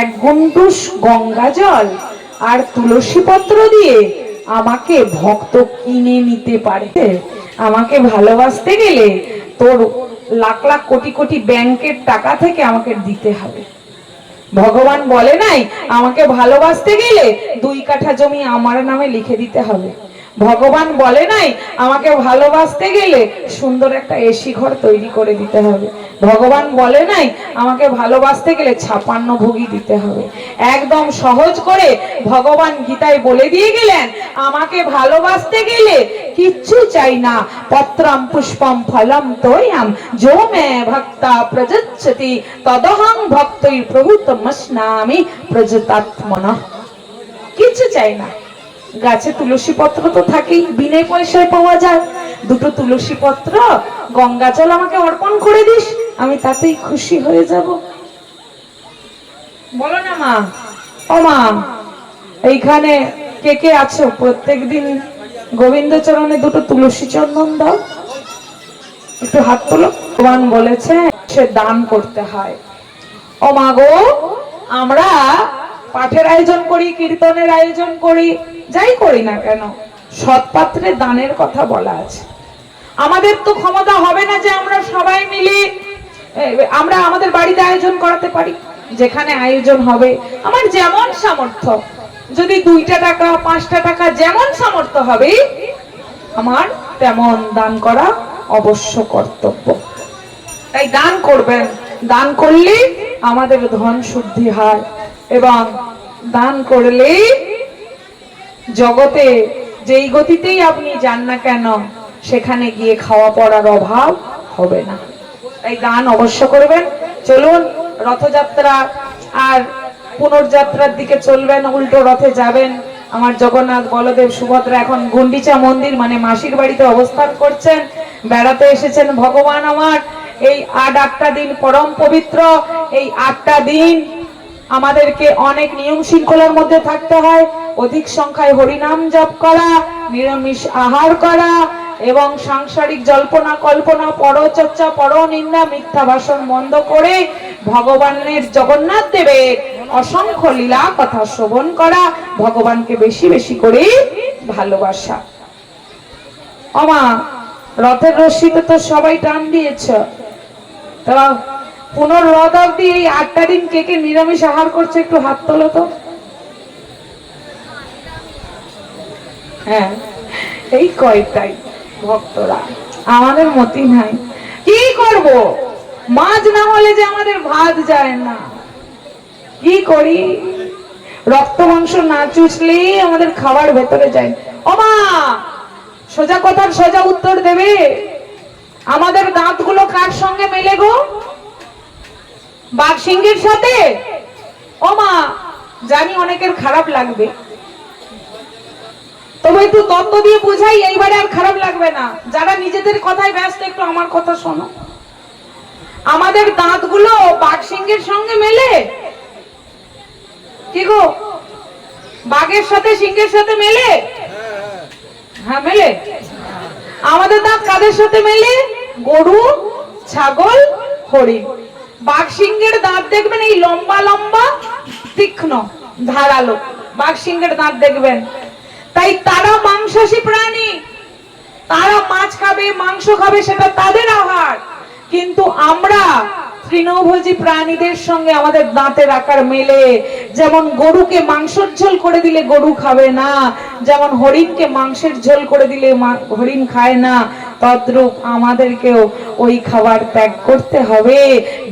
এক গুন্টুস গঙ্গা জল আর তুলসী পত্র দিয়ে আমাকে ভক্ত কিনে নিতে পারে। আমাকে ভালোবাসতে গেলে তোর লাখ লাখ কোটি কোটি ব্যাংকের টাকা থেকে আমাকে দিতে হবে। ভগবান বলে নাই, আমাকে ভালোবাসতে গেলে দুই কাঠা জমি আমার নামে লিখে দিতে হবে। ভগবান বলে নাই, আমাকে ভালোবাসতে গেলে সুন্দর একটা এসি ঘর তৈরি করে দিতে হবে। ভগবান বলে নাই, আমাকে ভালোবাসতে গেলে ছাপান্ন ভোগী দিতে হবে। একদম সহজ করে ভগবান গীতায় বলে দিয়ে গেলেন, আমাকে ভালোবাসতে গেলে কিচ্ছু চাই না, পত্রম পুষ্পম ফলম তোয়াম যো মে ভক্তা প্রযচ্ছতি, তদহং ভক্তই প্রভুতমস্নামি প্রজতাত্মনঃ কিছু চাই না। গাছে তুলসী পত্র তো থাকেই, বিনে পয়সায় পাওয়া যায়। দুটো তুলসী পত্র, গঙ্গা জল আমাকে অর্পণ করে দিস, আমি তাতেই খুশি হয়ে যাব। বলো না মা। ও মা, এইখানে কে কে আছো? প্রত্যেকদিন গোবিন্দ চরণে দুটো তুলসী চন্দন দাও। একটু হাত তোলো। ভগবান বলেছে, সে দান করতে হয়। ও মা গো, আমরা পাঠের আয়োজন করি, কীর্তনের আয়োজন করি। যাই করি না কেন, সৎপাত্রে দানের কথা বলা আছে। আমাদের তো ক্ষমতা হবে না যে আমরা সবাই মিলে আমরা আমাদের বাড়িতে আয়োজন করাতে পারি, যেখানে আয়োজন হবে। আমার যেমন সামর্থ্য, যদি দুইটা টাকা, পাঁচটা টাকা যেমন সামর্থ্য হবে, আমার তেমন দান করা অবশ্য কর্তব্য। তাই দান করবেন, দান করলে আমাদের ধন শুদ্ধি হয়, এবং দান করলে জগতে যেই গতিতেই আপনি যান না কেন, সেখানে গিয়ে খাওয়া পড়ার অভাব হবে না। তাই দান অবশ্য করবেন। চলুন, রথযাত্রা আর পুনর্যাত্রার দিকে চলবেন, উল্টো রথে যাবেন। আমার জগন্নাথ বলদেব সুভদ্রা এখন গুন্ডিচা মন্দির মানে মাসির বাড়িতে অবস্থান করছেন। বেড়াতে এসেছেন ভগবান আমার। এই আট, আটটা দিন পরম পবিত্র। এই আটটা দিন আমাদেরকে অনেক নিয়ম শৃঙ্খলার মধ্যে থাকতে হয়। অধিক সংখ্যায় হরিনাম জপ করা, নিরামিষ আহার করা এবং সাংসারিক জল্পনা কল্পনা, পরচর্চা, পরনিন্দা, মিথ্যা ভাষণ বন্ধ করে ভগবানের জগন্নাথ দেবের অসংখ্য লীলা কথা শ্রবণ করা, ভগবানকে বেশি বেশি করে ভালোবাসা। অমা রথের রশ্মিতে তো সবাই টান দিয়েছ। তা পুনর্রথ অব্দি এই আটটা দিন কে কে নিরামিষ আহার করছে একটু হাত তোলো তো। হ্যাঁ এই কয়টাই ভক্তরা? আমাদের মতি নাই। কি করব? মাছ না হলে যে আমাদের ভাত যায় না। কি করি? রক্ত মাংস না চুষলে আমাদের খাবার ভেতরে যায়। ও মা, সোজা কথার সোজা উত্তর দেবে। আমাদের দাঁতগুলো কার সঙ্গে মেলে গো? বাঘ সিংহের সাথে? ও মা, জানি অনেকের খারাপ লাগবে। তবে একটু তত্ত্ব দিয়ে বুঝাই, এইবারে আর খারাপ লাগবে না। যারা নিজেদের কথায় ব্যস্ত, একটু আমার কথা শোনো। আমাদের দাঁতগুলো বাঘ সিংহের সঙ্গে মেলে? কি গো? বাঘের সাথে সিংহের সাথে মেলে? হ্যাঁ মেলে। আমাদের দাঁত কাদের সাথে মেলে? গরু, ছাগল, হরিণ। বাঘ সিংহের দাঁত দেখবেন এই লম্বা লম্বা, তীক্ষ্ণ, ধারালো। বাঘ সিংহের দাঁত দেখবেন। তাই তারা মাংসাশী প্রাণী। তারা মাছ খাবে, মাংস খাবে, সেটা তাদের আহার। কিন্তু আমরা তৃণভোজী প্রাণীদের সঙ্গে আমাদের দাঁতের আকার মেলে। যেমন গরুকে মাংসের ঝোল করে দিলে গরু খাবে না, যেমন হরিণকে মাংসের ঝোল করে দিলে হরিণ খায় না তদ্রূপ আমাদেরকেও ওই খাবার ত্যাগ করতে হবে।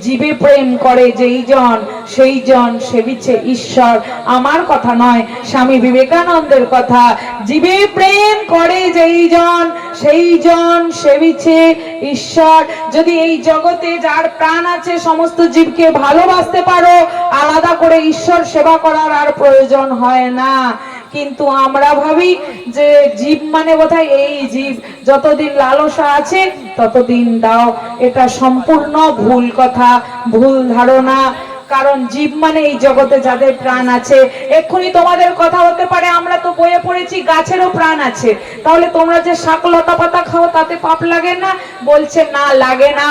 জীবে প্রেম করে যেই জন, সেই জন সেবিছে ঈশ্বর। আমার কথা নয়, স্বামী বিবেকানন্দের কথা। জীবে প্রেম করে যেই জন, সেই জন সেবিছে ঈশ্বর। যদি এই জগতে যার প্রাণ আছে, সমস্ত জীবকে ভালোবাসতে পারো, আলাদা করে ঈশ্বর সেবা করার আর প্রয়োজন হয় না। কিন্তু আমরা ভাবি যে জীব মানে বোধহয় এই জীব। যতদিন লালসা আছে, ততদিন দাও। এটা সম্পূর্ণ ভুল কথা, ভুল ধারণা। কারণ জীব মানে এই জগতে যাদের প্রাণ আছে। এক্ষুনি তোমাদের কথা হতে পারে, আমরা তো বয়ে পড়েছি, গাছেরও প্রাণ আছে। তাহলে তোমরা যে শাক লতা পাতা খাও, তাতে পাপ লাগে না? বলছে, না, লাগে না।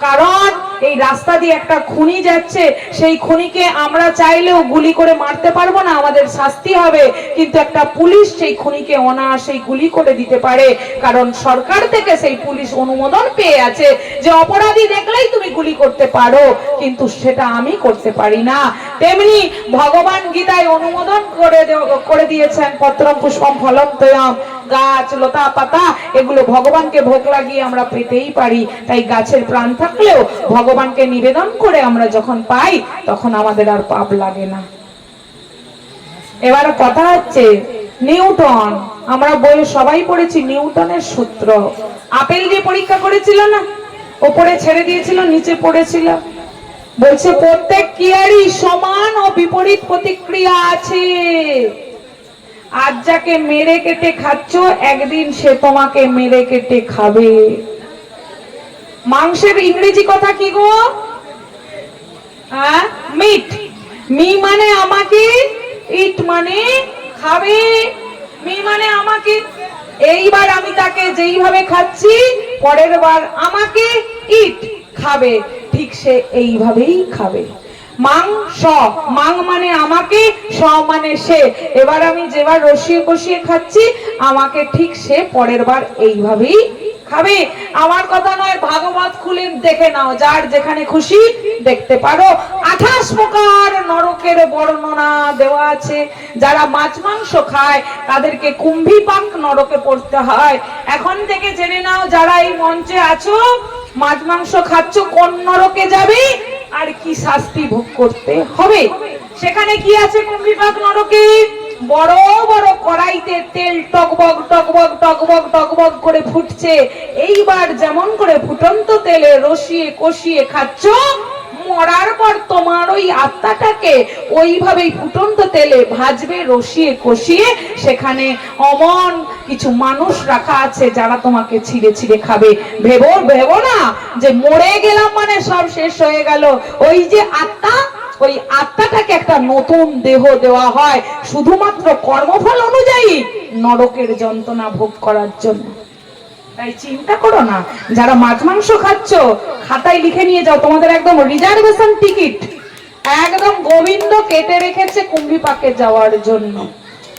কারণ এই রাস্তা দিয়ে একটা খুনি যাচ্ছে, সেই খুনিকে আমরা চাইলেও গুলি করে মারতে পারব না, আমাদের শাস্তি হবে। কিন্তু একটা পুলিশ সেই খুনিকে অনায়াসেই গুলি করে দিতে পারে, কারণ সরকার থেকে সেই পুলিশ অনুমোদন পেয়ে আছে যে অপরাধী দেখলেই তুমি গুলি করতে পারো, কিন্তু সেটা আমি করতে পারি না। তেমনি ভগবান গীতায় অনুমোদন করে করে দিয়েছেন, পত্রম পুষ্পম ফলম তয়াম। গাছ, লতা পাতা, এগুলো ভগবানকে ভোগ লাগিয়ে আমরা পেতেই পারি। তাই গাছের প্রাণ থাকলেও ভগবানকে নিবেদন করে আমরা যখন পাই, তখন আমাদের আর পাপ লাগে না। এবার কথা হচ্ছে নিউটন। আমরা বইয়ে সবাই পড়েছি নিউটনের সূত্র। আপেল দিয়ে পরীক্ষা করেছিল না, ওপরে ছেড়ে দিয়েছিল, নিচে পড়েছিল। বলছে, প্রত্যেক ক্রিয়ারই সমান ও বিপরীত প্রতিক্রিয়া আছে। আজ যাকে মেরে কেটে খাচ্ছ, একদিন সে তোমাকে মেরে কেটে খাবে। মাংসের ইংরেজি কথা কি গো? মিট। মি মানে আমাকে, ইট মানে খাবে। মি মানে আমাকে। এইবার আমি তাকে যেইভাবে খাচ্ছি, পরের বার আমাকে ইট খাবে। ঠিক সে এইভাবেই খাবে। মাং স। মাং মানে আমাকে, স মানে সে। এবার আমি যেবার রসিয়ে কষিয়ে খাচ্ছি, আমাকে ঠিক সে পরের বার এইভাবেই খাবে। আমার কথা নয়, ভাগবত খুলে দেখে নাও, যার যেখানে খুশি দেখতে পারো। আঠাশ প্রকার নরকের বর্ণনা দেওয়া আছে। যারা মাছ মাংস খায়, তাদেরকে কুম্ভি পাক নরকে পড়তে হয়। এখন থেকে জেনে নাও, যারা এই মঞ্চে আছো, মাছ মাংস খাচ্ছ, কোন নরকে যাবে? আর কি শাস্তি ভোগ করতে হবে? সেখানে কি আছে কুম্ভীপাক নরকে? বড় বড় কড়াইতে তেল টকবক টকবক টকবক টকবক করে ফুটছে। এইবার যেমন করে ফুটন্ত তেলে রসিয়ে কষিয়ে খাচ্ছ মরার পর তোমার ওই আত্মাটাকে ওইভাবেই ফুটন্ত তেলে ভাজবে, রসিয়ে, কষিয়ে। সেখানে অমন কিছু মানুষ রাখা আছে যারা তোমাকে ছিঁড়ে ছিঁড়ে খাবে। ভেবো ভেবো না যে মরে গেলাম মানে সব শেষ হয়ে গেল। ওই যে আত্মা, ওই আত্মাটাকে একটা নতুন দেহ দেওয়া হয়। শুধুমাত্র কর্মফল অনুযায়ী নরকের যন্ত্রণা ভোগ করার জন্য। তাই চিন্তা করো না। যারা মাছ মাংস খাচ্ছ, খাতায় লিখে নিয়ে যাও, তোমাদের একদম রিজার্ভেশন টিকিট একদম গোবিন্দ কেটে রেখেছে কুম্ভি পাকে যাওয়ার জন্য।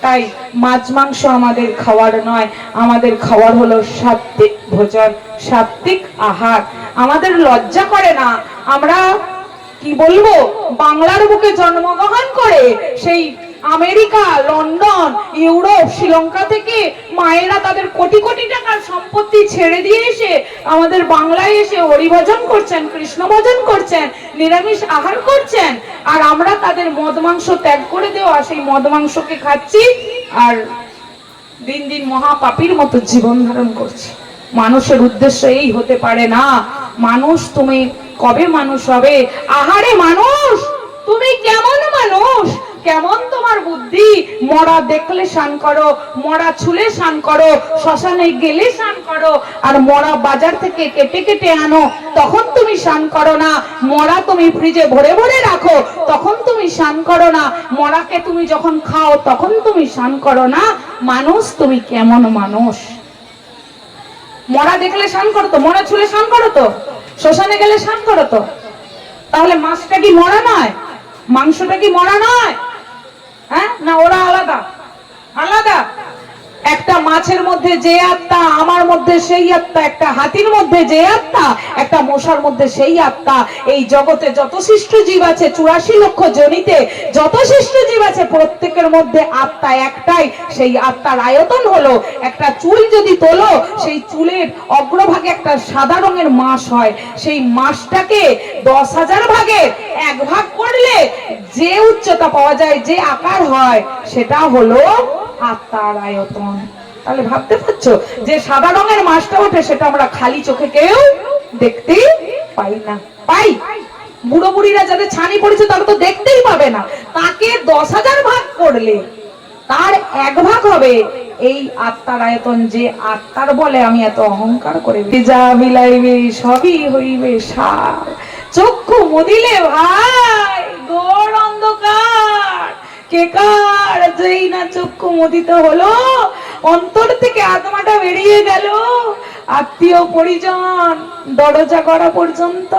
তাই মাছ মাংস আমাদের খাওয়ার নয়, আমাদের খাওয়ার হলো সাত্বিক ভোজন সাত্বিক আহার। আমাদের লজ্জা করে না, আমরা কি বলব, বাংলার বুকে জন্মগ্রহণ করে সেই আমেরিকা, লন্ডন, ইউরোপ, শ্রীলঙ্কা থেকে মায়েরা তাদের কোটি কোটি টাকার সম্পত্তি ছেড়ে দিয়ে এসে আমাদের বাংলায় এসে হরিভজন করছেন কৃষ্ণ ভজন করছেন, নিরামিষ আহার করছেন। আর আমরা তাদের মদ মাংস ত্যাগ করে দেওয়া, সেই মদ মাংসকে খাচ্ছি আর দিন দিন মহাপাপীর মতো জীবন ধারণ করছি। মানুষের উদ্দেশ্য এই হতে পারে না। মানুষ, তুমি কবে মানুষ হবে? আহারে মানুষ! তুমি কেমন মানুষ? কেমন তোমার বুদ্ধি? মরা দেখলে স্নান করো, মরা ছুলে স্নান করো, শ্মশানে গেলে স্নান করো, আর মরা বাজার থেকে কেটে কেটে আনো, তখন তুমি স্নান করো না। মরা তুমি ফ্রিজে ভরে ভরে রাখো, তখন তুমি স্নান করো না। মরাকে তুমি যখন খাও, তখন তুমি স্নান করো না। মানুষ তুমি কেমন মানুষ? মরা দেখলে স্নান করো তো, মরা ছুলে স্নান করো তো, শ্মশানে গেলে স্নান করো তো। তাহলে মাছটা কি মরা নয়? মাংসটা কি মরা নয়? হ্যাঁ না ওরা আলাদা আলাদা একটা মাছের মধ্যে যে আত্মা, আমার মধ্যে সেই আত্মা, একটা হাতির মধ্যে যে আত্মা, একটা মশার মধ্যে সেই আত্মা। এই জগতে যত সৃষ্ট জীব আছে, চুরাশি লক্ষ জনিতে যত সৃষ্ট জীব আছে, প্রত্যেকের মধ্যে আত্মা একটাই। সেই আত্মার আয়তন হলো একটা চুল যদি তোলো, সেই চুলের অগ্রভাগে একটা সাদা রঙের মাস হয়। সেই মাসটাকে দশ হাজার ভাগে এক ভাগ করলে যে উচ্চতা পাওয়া যায়, যে আকার হয়, সেটা হলো আত্মার আয়তন। তাহলে ভাবতে পারছ যে সাদা রঙের মাছটা ওঠে সেটা আমরা খালি চোখে কেউ দেখতে পাই না। পাই। বুড়ো বুড়িরা যাদের ছানি পড়েছে তারা তো দেখতেই পাবে না। তাকে দশ হাজার ভাগ করলে তার এক ভাগ হবে এই আত্মার আয়তন যে আত্মার বলে আমি এত অহংকার করে যা মিলাইবে সবই হইবে সার। চক্ষু মদিলে ভাই গোড় অন্ধকার। কে কার যেই না চক্ষু মদিত হলো অন্তর থেকে আত্মাটা বেরিয়ে গেল। আত্মীয় পরিজন দরজা করা পর্যন্ত।